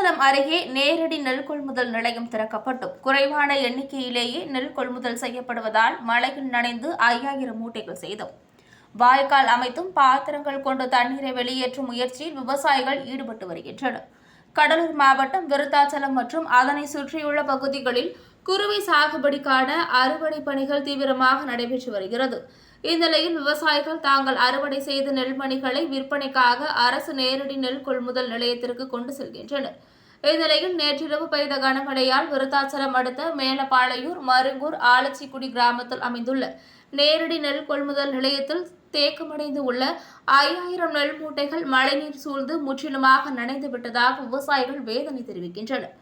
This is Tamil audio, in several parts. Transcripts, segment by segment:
அருகே நேரடி நெல் கொள்முதல் நிலையம் திறக்கப்பட்டும். குறைவான எண்ணிக்கையிலேயே நெல் கொள்முதல் செய்யப்படுவதால் மழையில் நனைந்து ஐயாயிரம் மூட்டைகள் செய்தோம் வாய்க்கால் அமைத்தும் பாத்திரங்கள் கொண்டு தண்ணீரை வெளியேற்றும் முயற்சியில் விவசாயிகள் ஈடுபட்டு வருகின்றனர். கடலூர் மாவட்டம் விருத்தாச்சலம் மற்றும் அதனை சுற்றியுள்ள பகுதிகளில் குறுவை சாகுபடிக்கான அறுவடை பணிகள் தீவிரமாக நடைபெற்று வருகிறது. இந்நிலையில் விவசாயிகள் தாங்கள் அறுவடை செய்த நெல்மணிகளை விற்பனைக்காக அரசு நேரடி நெல் கொள்முதல் நிலையத்திற்கு கொண்டு செல்கின்றனர். இந்நிலையில் நேற்றிரவு பெய்த கனமழையால் விருத்தாச்சலம் அடுத்த மேலப்பாளையூர் மருங்கூர் ஆலச்சிக்குடி கிராமத்தில் அமைந்துள்ள நேரடி நெல் கொள்முதல் நிலையத்தில் தேக்கமடைந்து உள்ள ஐயாயிரம் நெல் மூட்டைகள் மழைநீர் சூழ்ந்து முற்றிலுமாக நனைந்து விட்டதாக விவசாயிகள் வேதனை தெரிவிக்கின்றனர்.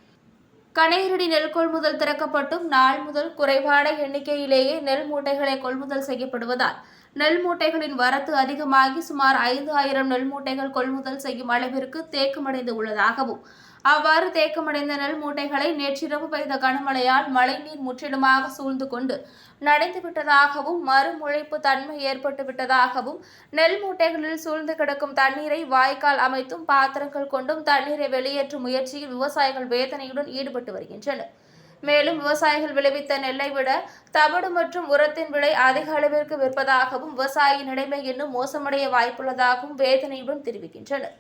கனேரடி நெல் கொள்முதல் திறக்கப்பட்டும். நாள் முதல் குறைவான எண்ணிக்கையிலேயே நெல் மூட்டைகளை கொள்முதல் செய்யப்படுவதால் நெல் மூட்டைகளின் வரத்து அதிகமாகி சுமார் ஐந்து ஆயிரம் நெல் மூட்டைகள் கொள்முதல் செய்யும் அளவிற்கு தேக்கமடைந்து உள்ளதாகவும் அவ்வாறு தேக்கமடைந்த நெல் மூட்டைகளை நேற்றிரவு பெய்த கனமழையால் மழைநீர் முற்றிலுமாக சூழ்ந்து கொண்டு நடைந்து விட்டதாகவும் மறுமுளைப்பு தன்மை ஏற்பட்டு விட்டதாகவும் நெல் மூட்டைகளில் சூழ்ந்து கிடக்கும் தண்ணீரை வாய்க்கால் அமைத்தும் பாத்திரங்கள் கொண்டும் தண்ணீரை வெளியேற்றும் முயற்சியில் விவசாயிகள் வேதனையுடன் ஈடுபட்டு வருகின்றனர். மேலும் விவசாயிகள் விளைவித்த நெல்லை விட தவிடு மற்றும் உரத்தின் விலை அதிக அளவிற்கு விற்பதாகவும் விவசாயி நிலைமை இன்னும் மோசமடைய வாய்ப்புள்ளதாகவும் வேதனையுடன் தெரிவிக்கின்றனர்.